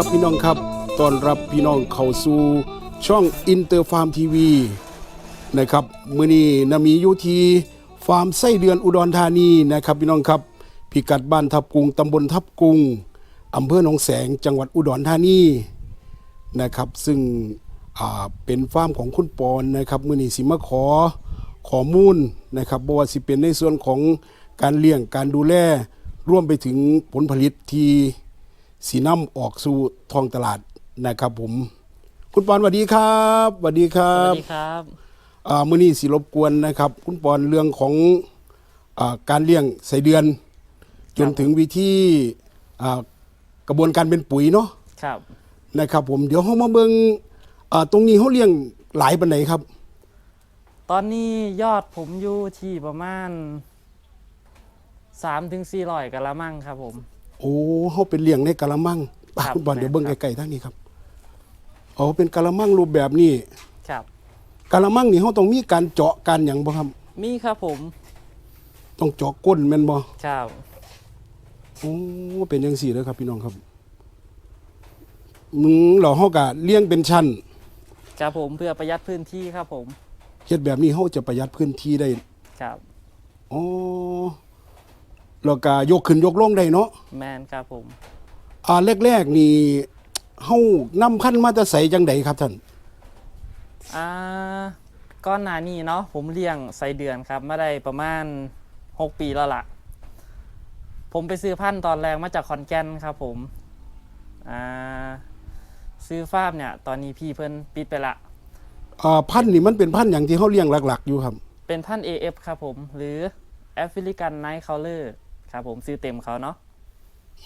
สวัสดีครับพี่น้องครับต้อนรับพี่น้องเข้าสู่ช่องอินเตอร์ฟาร์มทีวีนะครับมือนี้นามีอยู่ที่ฟาร์มไส้เดือนอุดรธานีนะครับพี่น้องครับพิกัดบ้านทับกุงตำบลทับกุงอำเภอหนองแสงจังหวัดอุดรธานีนะครับ ซึ่งเป็นฟาร์มของคุณปอนนะครับมือนี้สิมาขอขอมูลนะครับบ่ว่าสิเป็นในส่วนของการเลี้ยงการดูแลร่วมไปถึงผลผลิตที่ สีน้ำออกสู่ท้องตลาดนะครับผม คุณปอนสวัสดีครับสวัสดีครัสวับสดีครับ อ่ามื้อนี้สิรบกวนนะครับ คุณปอนเรื่องของอาการเลี้ยงไส้เดือน จนถึงวิธีอ่ากระบวนการเป็นปุ๋ยเนาะครับ นะครับผมเดี๋ยวเฮามาเบิ่งอ่าตรงนี้เฮาเลี้ยงหลายปานไหนครับ ตอนนี้ยอดผมอยู่ที่ประมาณ3ถึง400กะละมังครับผม โอ้เฮาเป็นเลี้ยงในกะละมังไปครับคุณปอนเดี๋ยวเบิ่งแม่นครับไกลๆทางนี้ครับอ๋อเป็นกะละมังรูปแบบนี้ครับกะละมังนี่เฮาต้องมีการเจาะการหยังบ่ครับ มีครับผม ต้องเจาะก้นแม่นบ่ครับโอ้เป็นยังสี่เลยครับพี่น้องครับมึงเราเฮากะเลี้ยงเป็นชั้นครับผมเพื่อประหยัดพื้นที่ครับผมเฮ็ดแบบนี้เฮาจะประหยัดพื้นที่ได้ ครับอ๋อ แล้วก็ยกขึ้นยกลงได้เนาะแมนครับผม อ่าแรกๆนี่เฮานำพันธุ์มาแต่ใสจังไดครับท่านอ่าก้อนหนานี้เนาะผมเลี้ยงไส้เดือนครับมาได้ประมาณ 6 ปีแล้วล่ะ ผมไปซื้อพันธุ์ตอนแรกมาจากขอนแก่นครับผมอ่าซื้อฟาร์มเนี่ย ตอนนี้พี่เพิ่นปิดไปละ อ่าพันธุ์นี่มันเป็นพันธุ์หยังที่เฮาเลี้ยงหลัก ๆ อยู่ครับ เป็นพันธุ์ AF ครับผม หรือ African Night Crawler ครับผมซื้อเต็มเขาเนาะ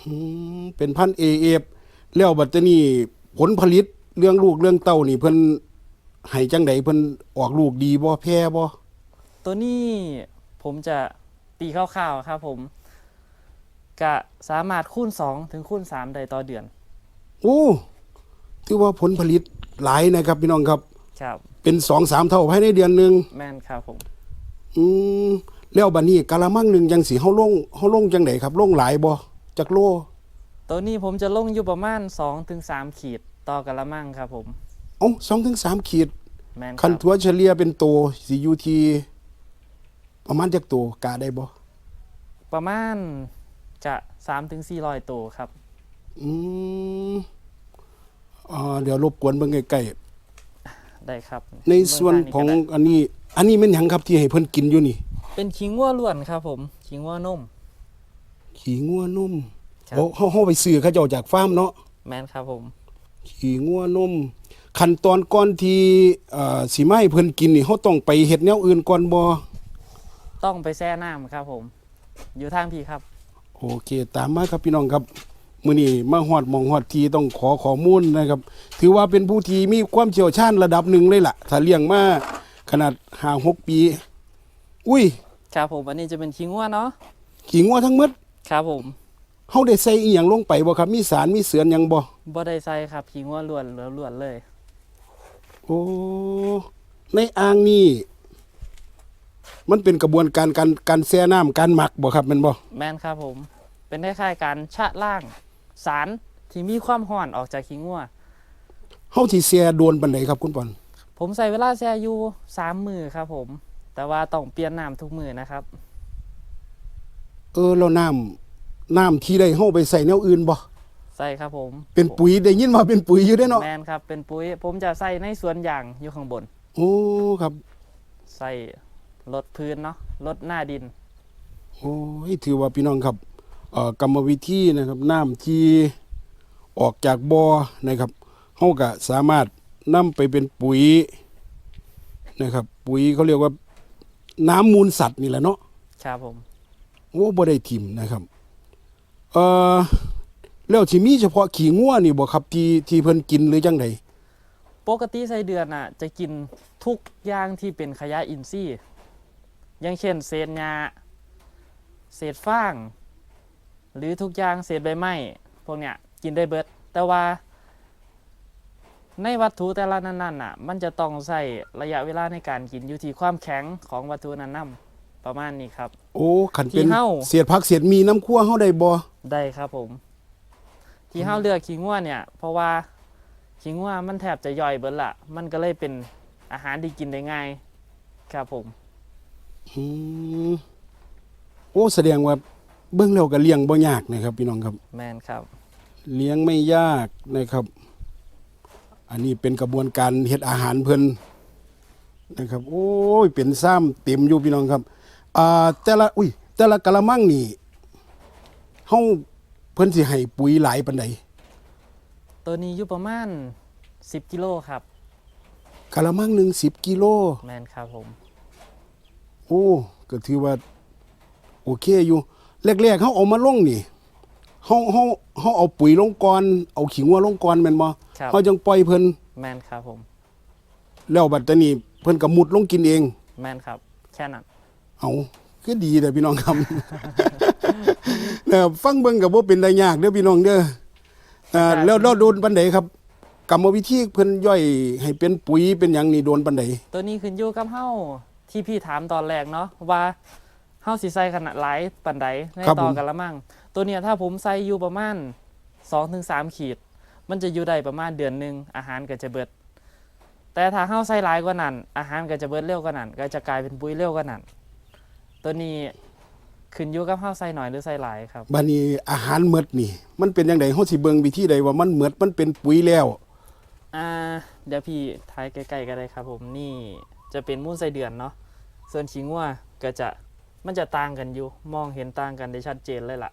อืมเป็นพันธุ์ AF แล้วบัดนี้นี่ผลผลิตเรื่องลูกเรื่องเต้านี่เพิ่นให้จังไดเพิ่นออกลูกดีบ่แพ้บ่ตัวนี้ผมจะตีคร่าวๆครับผมกะสามารถคูณ2ถึงคูณ3ได้ต่อเดือน โอ้ถือว่าผลผลิตหลายนะครับพี่น้องครับ ครับ เป็นสองสามเท่าภายในเดือนหนึ่งแม่นครับผม อืม แล้วบัดนี้กะละมังหนึ่งยังสีเฮาลงเฮาลงจังไดครับลงหลายบ่จักโลตัวนี้ผมจะลงอยู่ประมาณ2ถึง3ขีดต่อกะละมังครับผมเอ้าสองถึงสามขีดแม่นคคันรับถัวเฉลี่ยเป็นโตสิอยู่ที่ประมาณจักโตกะได้บ่ประมาณจะ3ถึง400ตัวครับ อืมอ่าเดี๋ยวรบกวนเบิ่งใกล้ได้ครับๆในส่วนของเบิ่ทาก็ได้อันนี้ อันนี้แม่นหยังครับที่ให้เพิ่นกินอยู่นี่ เป็นขิงวัวล้วนครับ ผมขิงวัวนมขี้งัวนมครับ โอ้เฮาเฮาไปซื้อเขาเจ้าจากฟาร์มเนาะแม่นครับผม ขี่งัวนมขั้นตอนก่อนที่เอ่อสิมาให้เพิ่นกินนี่เฮาต้องไปเฮ็ดแนวอื่นก่อนบ่ต้องไปแช่น้ำครับผม อยู่ทางพี่ครับ โอเค ตามมาครับพี่น้องครับมื้อนี้มาฮอดหมองฮอดทีต้องขอข้อมูลนะครับ ถือว่าเป็นผู้ที่มีความเชี่ยวชาญระดับหนึ่งเลยล่ะถ้าเลี้ยงมาขนาด5 6ปี อุ้ยครับผมอันนี้จะเป็นขิงวัวเนาะขี่งัวทั้งหมดครับผมเฮาได้ใส่อีหยังลงไปบ่ครับ มีสารมีเสือนหยังบ่บ่ได้ใส่ครับขิงวัวล้วนล้วนๆเลย โอ้ในอ่างนี่มันเป็นกระบวนการการการแช่น้ำการหมักบ่ครับแม่นบ่แม่นครับผม เป็นคล้ายๆการชะล่าง สารที่มีความห่อนออกจากขิงวัวเฮาสิแช่โดนปานใดครับคุณปอนผมใส่เวลาแช่อยู่สามมือครับผม แต่ว่าต้องเปลี่ยนน้ำทุกมือนะครับ เออแล้วน้ำน้ำที่ได้เฮาไปใส่แนวอื่นบ่ใส่ครับผมเป็นปุ๋ยได้ยินว่าเป็นปุ๋ยอยู่ได้อเนาะแมนครับ เป็นปุ๋ย ผมจะใส่ในสวนยางอยู่ข้างบน โอ้ครับ ใส่ลดพื้นเนาะลดหน้าดิน โอ้ยถือว่าพี่น้องครับเอ่อกรรมวิธีนะครับน้ำที่ออกจากบ่อนะครับเฮาก็สามารถนำไปเป็นปุ๋ยนะครับ ปุ๋ยเขาเรียกว่า น้ำมูลสัตว์นี่แหละเนาะครับผมโอ้บ่ได้ทิมนะครับ เอ่อแล้วสิมีเฉพาะขี้งัวนี่บ่ครับที่ที่เพิ่นกินหรือจังไดปกติไส้เดือนอะ จะกินทุกอย่างที่เป็นขยะอินทรีย์อย่างเช่น เศษหญ้าเศษฟาง หรือทุกอย่างเศษใบไม้พวกเนี้ยกินได้เบิด แต่ว่า ในวัตถุแต่ละนั้นๆน่ะ มันจะต้องใช้ระยะเวลาในการกินอยู่ที่ความแข็งของวัตถุนั้นนำประมาณนี้ครับ โอ้ขันเป็นขี้เห่าเศษผักเศษมีน้ำคั่วเฮาได้บ่ได้ครับผม ที่เฮาเลือกขี้งัวเนี่ย เพราะว่าขี้งัวมันแทบจะย่อยเบิดละมันก็เลยเป็นอาหารที่กินได้ง่าย ครับผม อืมโอ้แสดงว่าเบื้องแล้วก็เลี้ยงบ่ยากนะครับ พี่น้องครับ แมนครับ เลี้ยงไม่ยากนะครับ อันนี้เป็นกระบวนการเฮ็ดอาหารเพิ่นนะครับ โอ้ยเป็นซ้ำเต็มอยู่พี่น้องครับอ่าแต่ละอุ้ยแต่ละกะละมังนี่เฮาเพิ่นสิให้ปุ๋ยหลายปานใดตัวนี้อยู่ประมาณ 10 กิโลครับกะละมังหนึง10กิโลแมนครับผม โอ้ก็ถือว่า โอเคอยู่แรกๆเขาเอามาลงนี่ เฮาเฮาเฮาเอาปุ๋ยลงก่อนเอาขิงวัวลงก่อนแม่นบ่ครับ เฮาจังปล่อยเพิ่นแมนครับผม แล้วบัดนี้เพิ่นก็มุดลงกินเอง แมนครับ แค่นั้น เอาคือดีแต่พี่น้องครับแล้วฟังเบิ่งก็บ่เป็นได้ยากเด้อพี่น้องเด้ออ่าแล้วแล้วโดนปานใดครับกรรมวิธีเพิ่นย่อยให้เป็นปุ๋ยเป็นหยังนี่โดนปานใดตัวนี้ขึ้นอยู่กับเฮาที่พี่ถามตอนแรกเนาะว่าเฮาสิใส่ขนาดหลายปานใดในต่อกันละมั่ง ตัวเนี้ยถ้าผมใส่อยู่ประมาณ 2-3 ขีด มันจะอยู่ได้ประมาณเดือนหนึงอาหารก็จะเบิด แต่ถ้าเฮาใส่หลายกว่านั้น อาหารก็จะเบิดเร็วกว่านั้น ก็จะกลายเป็นปุ๋ยเร็วกว่านั้น ตัวนี้ขึ้นอยู่กับเฮาใส่หน่อยหรือใส่หลายครับบัดนี้อาหารหมดนี่ มันเป็นจังไดเฮาสิเบิ่งวิธีใดว่ามันหมดมันเป็นปุ๋ยแล้ว อ่าเดี๋ยวพี่ท้ายใกล้ๆก็ได้ครับ ผมนี่จะเป็นมูลไส้เดือนเนาะส่วนชิงัวก็จะมันจะต่างกันอยู่มองเห็นต่างกันได้ชัดเจนเลยล่ะ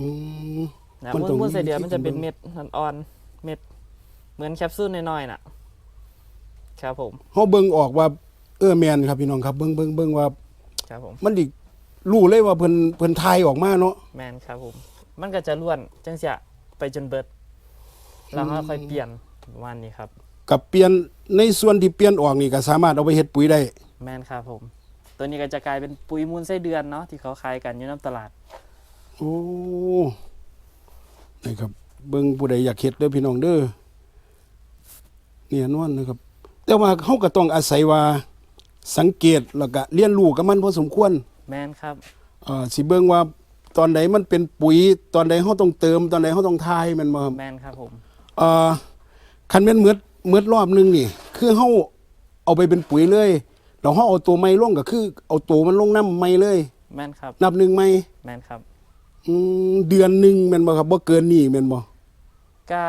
อืม นะมันมูลต้องมูลไส้เดือนมีมันจะเป็นที่เม็ดอ่อนๆเม็ด เหมือนแคปซูลน้อยๆน่ะ ครับผมเฮาเบิ่งออกว่าเออแม่นครับพี่น้องครับเบิ่งเบิ่งเบิ่งว่า ครับผม มันดิรู้เลยว่าเพิ่นเพิ่นทายออกมาเนาะ แมนครับผม มันก็จะล้วนจังเสียไปจนเบิด แล้วก็ค่อยเปลี่ยนประมาณนี้ครับ กับเปลี่ยนในส่วนที่เปลี่ยนออกนี่ก็สามารถเอาไปเฮ็ดปุ๋ยได้ แมนครับผม ตัวนี้ก็จะกลายเป็นปุ๋ยมูลไส้เดือนเนาะที่เขาขายกันอยู่น้ำตลาด โอ้นี่ครับเบิ่งผู้ใดอยากเฮ็ดเด้อพี่น้องเด้อเนี่ยนวลนะครับ แต่ว่าเฮาก็ต้องอาศัยว่าสังเกตแล้วก็เรียนรู้กับมันพอสมควรแมนครับเอ่อสิเบิ่งว่าตอนใดมันเป็นปุ๋ย ตอนใดเฮาต้องเติม ตอนใดเฮาต้องทายแมันบ่ครับแมนครับผม เอ่อคันแม่นเมือดเมือดรอบหนึงนี่ คือเฮาเอาไปเป็นปุ๋ยเลยแล้วเฮาเอาตัวไม้ลงก็คือ เอาตัวมันลงน้ำไม้เลย แมนครับ นับหนึ่งไม้ แมนครับ อืมเดือนหนึงแม่นบ่ครับบ่เกินนี้แม่นบ่ก็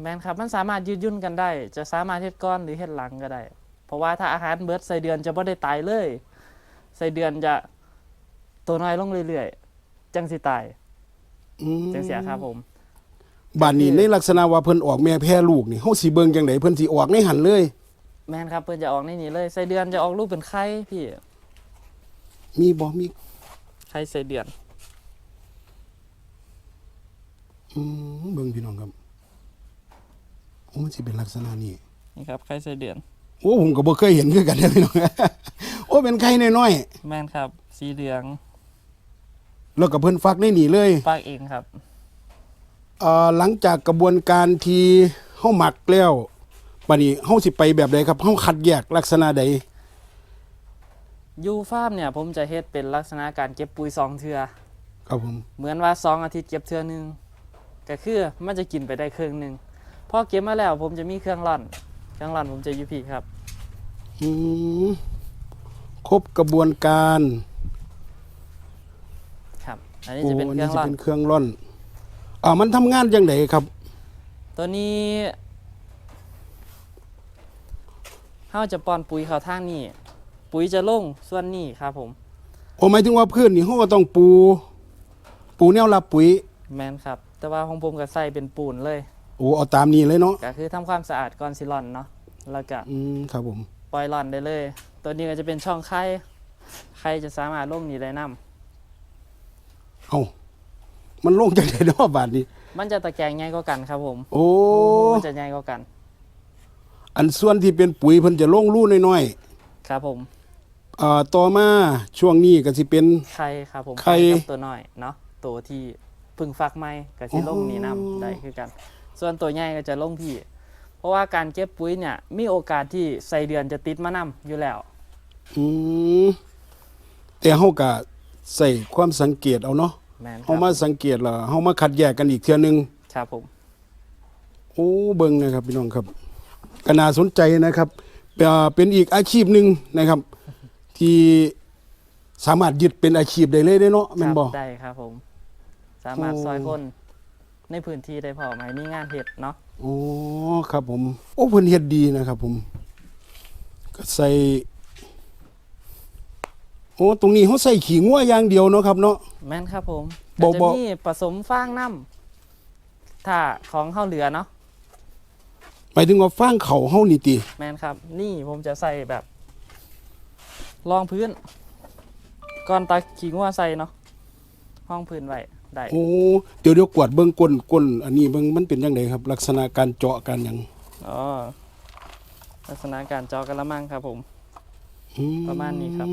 แมนครับมันสามารถยืดยุ่นกันได้ จะสามารถเฮ็ดก้อนหรือเฮ็ดหลังก็ได้ เพราะว่าถ้าอาหารเบิดใส่เดือนจะบ่ได้ตายเลยใส่เดือนจะตัวน้อยลงเรื่อยๆจังสิตายอืมจังเสียครับผมบัดนี้ในลักษณะว่าเพิ่นออกแม่แพร่ลูกนี่เฮาสิเบิ่งจังไดเพิ่นสิออกในหันเลย แมนครับเพิ่นจะออกในนี้เลยใส่เดือนจะออกลูกเป็นไข่พี่มีบ่มีไข่ใส่เดือน อืมเบิ่งพี่น้องครับโอ้มันสิเป็นลักษณะนี้นี่ครับไข่ใส่เดือน โอ้ผมก็บ่เคยเห็นคือกันเด้อพี่น้อง โอ้เป็นไข่น้อยแมนครับ สีเหลืองๆแล้วก็เพิ่นฟักในนี่เลยปากเองครับ เอ่อหลังจากกระบวนการที่เฮาหมักแล้วบัดนี้เฮาสิไปแบบใดครับเฮาคัดแยกลักษณะใดยูฟาร์มเนี่ยผมจะเฮ็ดเป็นลักษณะการเก็บปุ๋ยสองเทือ ครับผม เหมือนว่าสองอาทิตย์เก็บเทือหนึง ก็คือมันจะกินไปได้ครึ่งหนึ่งพอเก็บมาแล้วผมจะมีเครื่องร่อน เครื่องร่อนผมจะอยูพีครับอืมครบกระบวนการครับ อันนี้โอ้จะเป็นอันเครื่นี้องจะร่อนเป็นเครื่องร่อนอ่ามันทำงานจังไดครับ ตัวนี้เฮาจะป้อนปุ๋ยเขาทางนี้ปุ๋ยจะลงส่วนนี้ครับผมโอ้หมายถึงว่าพื้นนี่เฮาก็ต้องปู ปูแนวรับปุ๋ย แมนครับ แต่ว่าของผมก็ใส่เป็นปูนเลยโอ้เอาตามนี้เลยเนาะก็คือทำความสะอาดก่อนสิร่อนเนาะแล้วก็อืมครับผมปล่อยร่อนได้เลย ตัวนี้ก็จะเป็นช่องไข่ไข่จะสามารถลงนี้ได้นํเอามันลงจังไดเนาะบาดนี้ มันจะตะแกรงใหญ่กว่ากันครับผมโอ้มันจะใหญ่กว่ากันอันส่วนที่เป็นปุ๋ยเพิ่นจะลงรูน้อยครับผมๆอ่าต่อมาช่วงนี้ก็สิเป็น ไข่ครับผมไข่ กับตัวน้อยเนาะตัวที่ เพึ่งฟักไหมก็สิลงนี้นํได้คือกัน ส่วนตัวใหญ่ก็จะลงพี่ เพราะว่าการเก็บปุ๋ยเนี่ยมีโอกาสที่ใส่เดือนจะติดมานํอยู่แล้ว อืมแต่เฮาก็ใส่ความสังเกตเอาเนาะแมนคเฮารับมาสังเกตแล้วเฮามาคัดแยกกันอีกเทื่อนึง ครับผม โอ้เบิ่งนะครับพี่น้องครับก็น่าสนใจนะครับเอ่อเป็นอีกอาชีพหนึ่งนะครับ ที่สามารถยึดเป็นอาชีพได้เลยได้เนาะแม่นบ่ครับได้ครับผม สามารถโอ้ซอยคนในพื้นที่ได้พอไหมมีงานเห็ดเนาะโอ้ครับผม โอ้เพิ่นเฮ็ดดีนะครับผม ก็ใส่ โอ้ตรงนี้เขาใส่ขี้งัวอย่างเดียวเนาะครับเนาะ แม่นครับผมบ่ก็จะบ่มีผสมฟางน้ำถ้าของเข้าเหลือเนาะหมายถึงว่าฟางเขาเฮานี่ติแม่นครับ นี่ผมจะใส่แบบรองพื้นก่อนตาขิงว่าใส่เนาะห้องพื้นไว้ ได้โอ้เดี๋ยวเดี๋ยวกวาดเบิ่งก้นก้นอันนี้เบิ่งมันเป็นจังไดครับ ลักษณะการเจาะการหยังอ๋อลักษณะการเจอกระมังครับ ผมอืประมาณนี้ครับ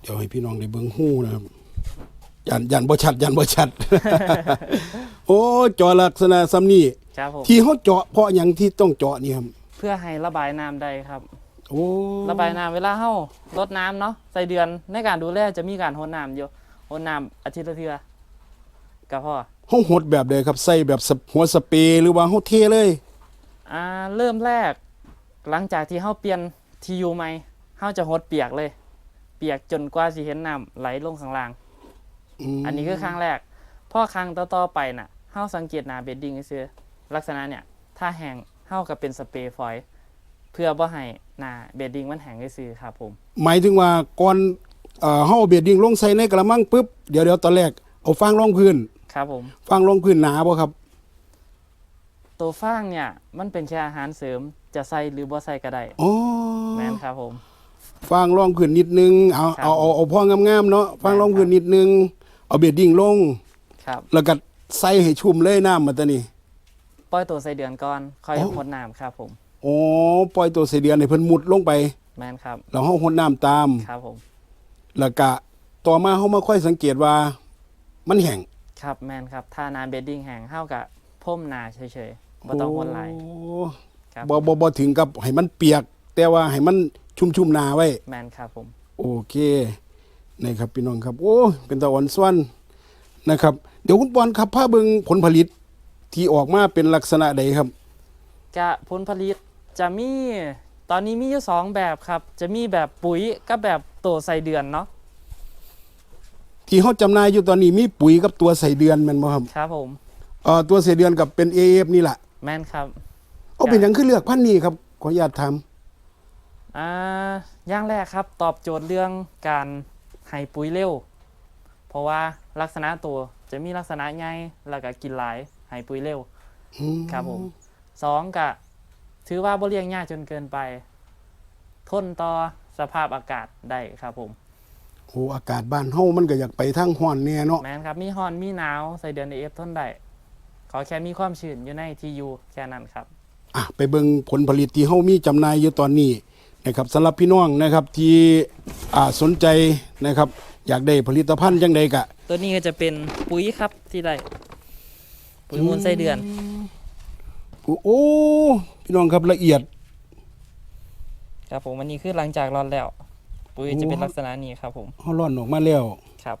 เดี๋ยวให้พี่น้องได้เบิ่งฮู้นะครับยันยันบ่ชัดยันบ่ชัด โอ้เจาะลักษณะซ้ำนี้ครับผมที่เฮาเจาะเพราะหยังที่ต้องเจาะนี่ครับเพื่อให้ระบายน้ำได้ครับโอ้ระบายน้ำเวลาเฮารดน้ำเนาะใส่เดือนในการดูแลจะมีการรดน้ำอยู่ รดน้ำอาทิตย์ละเทื่อก็พอเฮาหดแบบใดครับใส่แบบสหัวสเปรย์หรือว่าเฮาเทเลยอ่าเริ่มแรก หลังจากที่เฮาเปลี่ยนทียูใหม่เฮาจะหดเปียกเลย เปียกจนกว่าสิเห็นน้ำไหลลงข้างล่าง มอันนี้คือครั้งแรกพอครั้งต่อๆไปน่ะเฮาสังเกตหน้าเบดดิ้งซื่อๆลักษณะเนี่ย ถ้าแห้งเฮาก็เป็นสเปรย์ฟอยล์เพื่อบ่ให้หน้าเบดดิ้งมันแห้งซื่อๆครับผม หมายถึงว่าก่อน เอ่อเฮาเอาเบียดดิ้งลงใส่ในกระมังปุ๊บเดี๋ยวเดี๋ยวตอนแรกเอาฟางรองพื้นครับผม ฟางรองพื้นหนาบ่ครับ ตัวฟางเนี่ยมันเป็นแค่อาหารเสริมจะใส่หรือบ่ใส่ก็ได้อ๋อแม่นครับผม ฟางรองพื้นนิดนึงเอาครับเอาเอาเอาพองามๆเนาะฟางรองพื้นนิดนึง เอาเบียดดิ้งลง ครับ แล้วก็ใส่ให้ชุ่มเลยน้ำมาตะนี่ ปล่อยตัวใส่เดือนก่อนค่อยอ๋อหดน้ำครับผมโอ้ปล่อยตัวเสยเดือนให้เพิ่นมุดลงไป แม่นครับ แล้วเฮาหดน้ำตาม ครับผม แล้วก็ต่อมาเฮามาค่อยสังเกตว่ามันแห้งครับแม่นครับถ้าน้ำเบดดิ้งแห้งเฮากับพ่มหนาเฉยๆบ่ต้องหดไหลาย โอ้ครับ บ่บ่บ่ถึงกับให้มันเปียก แต่ว่าให้มันชุ่มๆหนาไว้ แม่นครับผม โอเคนะครับพี่น้องครับ โอ้เป็นตะอ่อนส่วนนะครับ เดี๋ยวคุณปอนครับพาเบิงผลผลิตที่ออกมาเป็นลักษณะใดครับกะผลผลิตจะมีตอนนี้มีอยู่สองแบบครับ จะมีแบบปุ๋ยกับแบบ ตัวใส่เดือนเนาะที่เขาจำหน่ายอยู่ตอนนี้มีปุ๋ยกับตัวใส่เดือนแมันบ่ครับครับผม เอ่อตัวใส่เดือนกับเป็น AF นี่แหละแม่นครับ เอาเป็นหยังคือเลือกพันธุ์นี้ครับขออนุญาตถามอ่าอย่างแรกครับ ตอบโจทย์เรื่องการให้ปุ๋ยเร็ว เพราะว่าลักษณะตัวจะมีลักษณะใหญ่แล้วก็กินหลายให้ปุ๋ยเร็วอืมครับผมสองกะถือว่าบ่เลี้ยงยากจนเกินไป ทนต่อ สภาพอากาศได้ครับผมโอ้อากาศบ้านเฮามันก็อยากไปทางฮ้อนแน่เนาะแม่นครับมีฮอนมีหนาวใส่เดือนเอฟทนได้ขอแค่มีความชื้นอยู่ในทียูแค่นั้นครับอะไปเบิ่งผลผลิตที่เฮามีจำหน่ายอยู่ตอนนี้นะครับสำหรับพี่น้องนะครับที่อ่าสนใจนะครับ อยากได้ผลิตภัณฑ์จังใดกะ ตัวนี้ก็จะเป็นปุ๋ยครับที่ได้ปุ๋ยมูลไส้เดือน โอ้โอ้พี่น้องครับละเอียด ครับผมอันนี้คือหลังจากร้อนแล้ว ปุ๋ยโอ้จะเป็นลักษณะนี้ครับ ผมเฮาร่อนออกมาแล้วครับ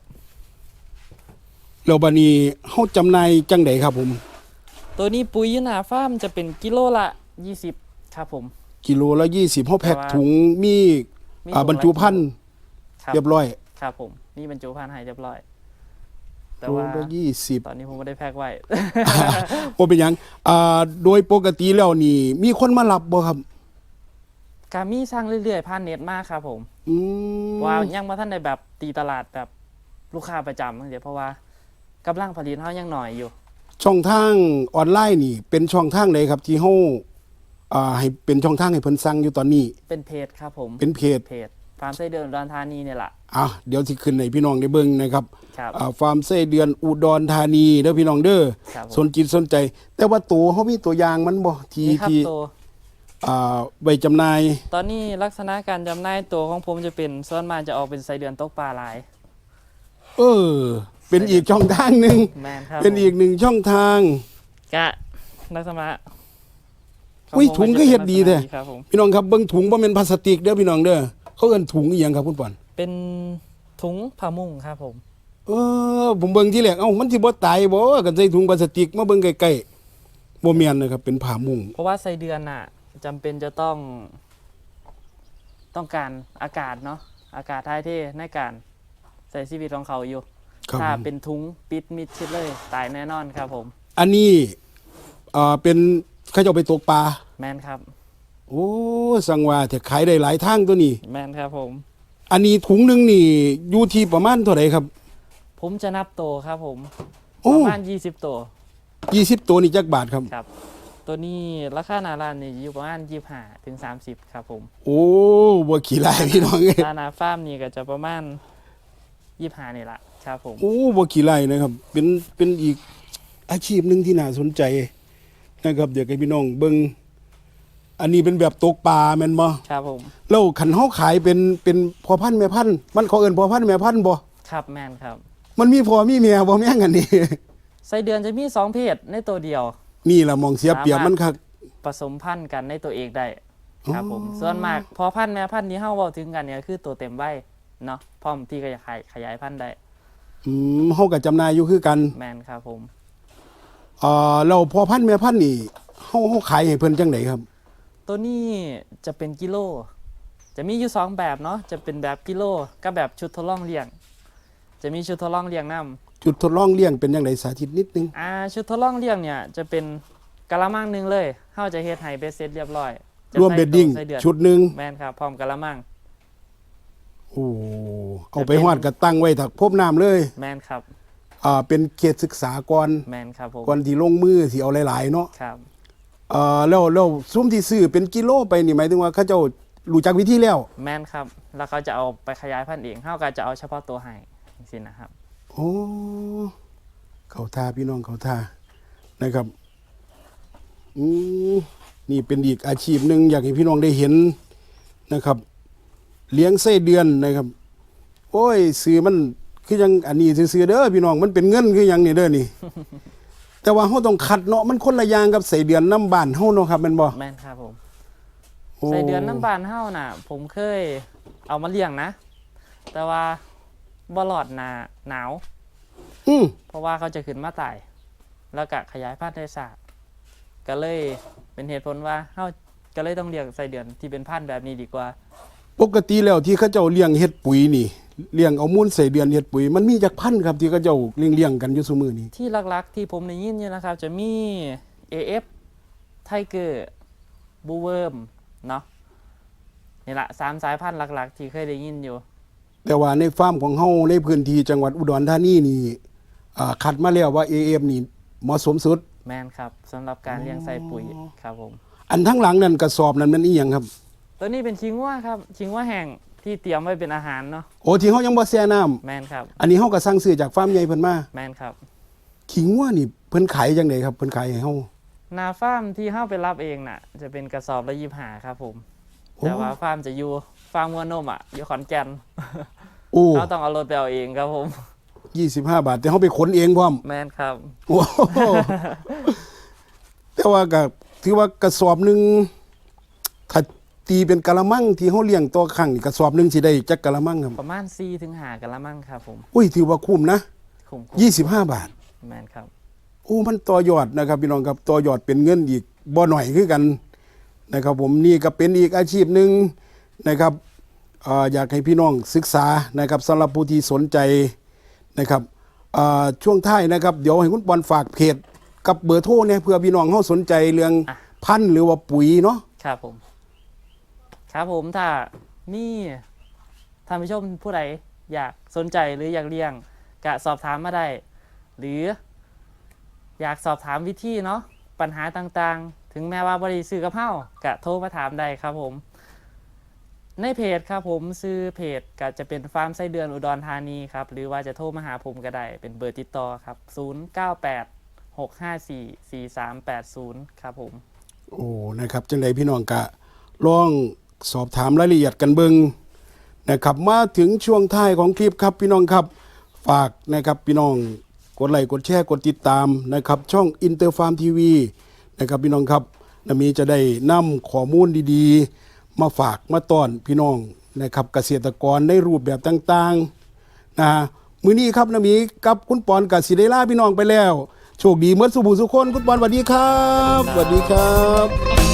แล้วบัดนี้เฮาจำหน่ายจังใดครับผม ตัวนี้ปุ๋ยยูหนาฟาร์มจะเป็นกิโลละ 20 ครับผม กิโลละ20เฮาแพ็คแต่ว่าถุงมีมีอ่าถุงบรรจุภัณฑ์ครับเรียบร้อยครับผมมีบรรจุภัณฑ์ให้เรียบร้อย แต่โลว่าละ20 ตอนนี้ผมไม่ได้แพ็คไว้ บ่เป็นหยังอ่าโดยปกติแล้วนี่ มีคนมารับบ่ครับ กามีสร้างเรื่อยๆผ่านเน็ตมากครับ ผมอืมว่ายังมาท่านในแบบตีตลาดแบบลูกค้าประจำเดี๋ยวเพราะว่ากำลังผลิตเขายังหน่อยอยู่ ช่องทางออนไลน์นี่ เป็นช่องทางใดครับที่เฮาอ่าให้เป็นช่องทางให้เพิ่นสั่งอยู่ตอนนี้ เป็นเพจครับผมเป็นเพจ เพจฟาร์มไส้เดือนอุดรธานีเนี่ยแหละอะเดี๋ยวสิขึ้นให้พี่น้องได้เบิ่งนะครับครับ อ่าฟาร์มไส้เดือนอุดรธานีเด้อพี่น้องเด้อครับผสมนจิตสนใจ แต่ว่าตัวเขามีตัวอย่างมันบ่ที่นี่ครับที่ตัว อ่าไว้จำหน่ายตอนนี้ลักษณะการจำหน่ายตัวของผมจะเป็นส่วนมากจะออกเป็นไส้เดือนตกปลาหลาย เออ เป็นอีกช่องทางหนึ่งแมนครับเป็นอีกหนึ่งช่องทางกะลักษณะขอุ้ยผมถุงจะก็เฮ็ดดีป็นแท้ลักษณะนี้ครับผมพี่น้องครับเบิ่งถุงบ่แม่นพลาสติกเด้อพี่น้องเด้อเขาเอิ้นถุงอีหยังครับคุณปอนเป็นถุงผ้ามุ่งครับผม เออผมเบิ่งที่แรกเอ้ามันสิบ่ตายบ่กันใส่ถุงพลาสติกมาเบิ่งใกล้ๆบ่แม่นนะครับเป็นผ้ามุงเพราะว่าไส้เดือนน่ะ จำเป็นจะต้องต้องการอากาศเนาะอากาศท้ายเทในการใส่ชีวิตของเขาอยู่ ครับถ้าผม เป็นทุงปิดมิดชิดเลยตายแน่นอนครับผม อันนี้อ่าเป็นเขาเจ้าไปตกปลาแมนครับ โอ้สังว่าแต่ขายได้หลายทางตัวนี้ แมนครับผม อันนี้ถุงหนึงนี่อยู่ที่ประมาณเท่าไหร่ครับ ผมจะนับโตวครับผมโอ้ประมาณ 20ตัว20ตัวนี่จักบาทครับ ครับ ตัวนี้ราคาหนาร้านนี่อยู่ประมาณ25ถึง30ครับผมโอ้บ่ขี้ลายพี่น้องเอ้ยร้านอาฟาร์มนี่ก็จะประมาณ25นี่ละครับผมโอ้บ่ขี้ลายนะครับ เป็นเป็นอีกอาชีพหนึ่งที่น่าสนใจนะครับเดี๋ยวให้พี่น้องเบิ่งอันนี้เป็นแบบตกปลาแม่นบ่ครับผมแล้วคันเฮาขายเป็นเป็นพ่อพันธุ์แม่พันธุ์มันเขาเอิ้นพ่อพันธุ์แม่พันธุ์บ่ครับแมนครับ มันมีพ่อมีแม่บ่แม่งอันนี้ไส้เดือนจะมีสองเพศในตัวเดียว นี่ล่ะมองเสียเปรียบมันคัก ผสมพันธุ์กันในตัวเองได้ครับผมอ๋อ ส่วนมากพอพันธุ์แม่พันธุ์ที่เฮาเว้าถึงกันเนี่ยคือตัวเต็มใบเนาะพร้อมที่จะขยายขยายพันธุ์ได้อืมเฮาก็จำหน่ายอยู่คือกันแมนครับผมเอ่อเราพ่อพันธุ์แม่พันธุ์นี่เฮาเฮาขายให้เพิ่นจังไดครับ ตัวนี้จะเป็นกิโล จะมีอยู่สองแบบเนาะจะเป็นแบบกิโลกับแบบชุดทดลองเลี้ยง จะมีชุดทดลองเลี้ยงนํ จุดทดลองเลี้ยงเป็นจังไดสาธิตนิดนึง อ่าชุดทดลองเลี้ยงเนี่ยจะเป็นกะละมังหนึงเลยเฮาจะเฮ็ดให้เบ็ดเสร็จเรียบร้อยจะรวมใส่เบดดิ้งไส้เดือนชุดหนึงแมนครับพร้อมกะละมัง โอ้เอาไปฮอดก็ตั้งไว้ถักพบน้ำเลยแมนครับ อ่าเป็นเขตศึกษาก่อนแมนครับผมก่อนที่ลงมือสิเอาหลายๆเนาะครับเอ่อแล้วแล้วซุ้มที่ซื้อเป็นกิโลไปนี่หมายถึงว่าเขาเจ้ารู้จักวิธีแล้ว แมนครับ แล้วเขาจะเอาไปขยายพันธุ์เองเฮาก็จะเอาเฉพาะตัวให้สินะครับ โอ้เขาท่าพี่น้องเขาท่านะครับอืมนี่เป็นอีกอาชีพหนึ่งอยากให้พี่น้องได้เห็นนะครับ เลี้ยงไส้เดือนนะครับ โอ้ยซื้อมันคือยังอันนี้ซื้อๆเด้อพี่น้องมันเป็นเงินคือหยังนี่เด้อนี่ แต่ว่าเฮาต้องคัดเนาะมันคนละอย่างกับไส้เดือนน้ำบ้านเฮาเนาะครับแม่นบ่แมนครับผมโอ้ใส่เดือนน้ำบานเฮาน่ะ ผมเคย เอามาเลี้ยงนะ แต่ว่า บ่หลอดหนาหนาว อืมเพราะว่าเขาจะขึ้นมาตาย แล้วก็ขยายพันธุ์ได้ศาสตร์ก็เลยเป็นเหตุผลว่าเฮาก็เลยต้องเลี้ยงใส่เดือนที่เป็นพันธุ์แบบนี้ดีกว่า ปกติแล้วที่เขาเจ้าเลี้ยงเฮ็ดปุ๋ยนี่เลี้ยงเอามูลไส้เดือนเฮ็ดปุ๋ยมันมีจักพันธุ์ครับที่เขาเจ้าเลี้ยงเลี้ยงกันอยู่ซุมื้อนี้ที่หลักๆ ที่ผมได้ยินเนี่ยนะครับ จะมี AF Tiger b u w o r m เนาะนี่ละสามสายพันธุ์หลัก ๆ ที่เคยได้ยินอยู่ แต่ว่าในฟาร์มของเฮาในพื้นที่จังหวัดอุดรธานีนี่อ่าคัดมาแล้วว่า AM นี่เหมาะสมสุด แมนครับสำหรับการเลี้ยงใส่ปุ๋ยครับผม อันทั้งหลังนั่นกระสอบนั้นมันอีหยังครับ ตัวนี้เป็นชิงว่าครับชิงว่าแห้งที่เตรียมไว้เป็นอาหารเนาะโอ้ที่เฮายังบ่แช่น้ำแมนครับ อันนี้เฮาก็สั่งซื้อจากฟาร์มใหญ่เพิ่นมาแมนครับ ขิงว่านี่เพิ่นขายจังไดครับเพิ่นขายให้เฮา นาฟาร์มที่เข้าไปรับเองน่ะ จะเป็นกระสอบละยี่หาครับผม โอ้ แต่ว่าฟาร์มจะอยู่ฟาร์มวัวนมอะอยู่ขอนแก่นโอ้เราต้องเอารถไปเอาเองครับผม25บาท แต่เฮาไปขนเองพร้อมแมนครับ โอ้โหแต่ว่าก็ถือว่ากระสอบหนึงถ้าตีเป็นกะละมังที่เฮาเลี้ยงต่อครั้งนี่กระสอบหนึงสิได้จักกะละมังครับ ประมาณ4ถึงหากันละมั่งครับผมอุ้ยถือว่าคุ้มนะคุ้ม25บาท แมนครับ โอ้มันต่อยอดนะครับพี่น้องครับต่อยอดเป็นเงินอีกบ่หน่อยคือกันนะครับ ผมนี่ก็เป็นอีกอาชีพหนึ่งนะครับเอ่ออยากให้พี่น้องศึกษานะครับสำหรับผู้ที่สนใจนะครับเอ่อช่วงท้ายนะครับ เดี๋ยวให้คุณบอลฝากเพจกับเบอร์โทรเนี่ยเพื่อพี่น้องเขาสนใจเรื่องอะพันธุ์หรือว่าปุ๋ยเนาะครับผม ครับผมถ้ามีท่านผู้ชมผู้ใดอยากสนใจหรืออยากเลี้ยงกะสอบถามมาได้ หรืออยากสอบถามวิธีเนาะปัญหาต่างๆ ถึงแม้ว่าบริซื้อกับเฮากะโทรมาถามได้ครับผม ในเพจครับผมซื้อเพจก็จะเป็นฟาร์มไส้เดือนอุดรธานีครับ หรือว่าจะโทรมาหาผมก็ได้ เป็นเบอร์ติดต่อครับ 098 654 4380 ครับผม โอ้ นะครับ จังไดพี่น้องกะลองสอบถามรายละเอียดกันเบิงนะครับ มาถึงช่วงท้ายของคลิปครับพี่น้องครับ ฝากนะครับพี่น้องกดไลค์กดแชร์กดติดตามนะครับ ช่องอินเตอร์ฟาร์มทีวีนะครับพี่น้องครับนามีจะได้นำข้อมูลดีๆ มาฝากมาต้อนพี่น้องนะครับเกษตรกรในรูปแบบต่างๆนะฮะมือนี้ครับนะมีกับคุณปอนกับสิได้ลาพี่น้องไปแล้ว โชคดีเมื่อสุบูสุคนคุณปอนสวัสดีครับสวัสดีครับ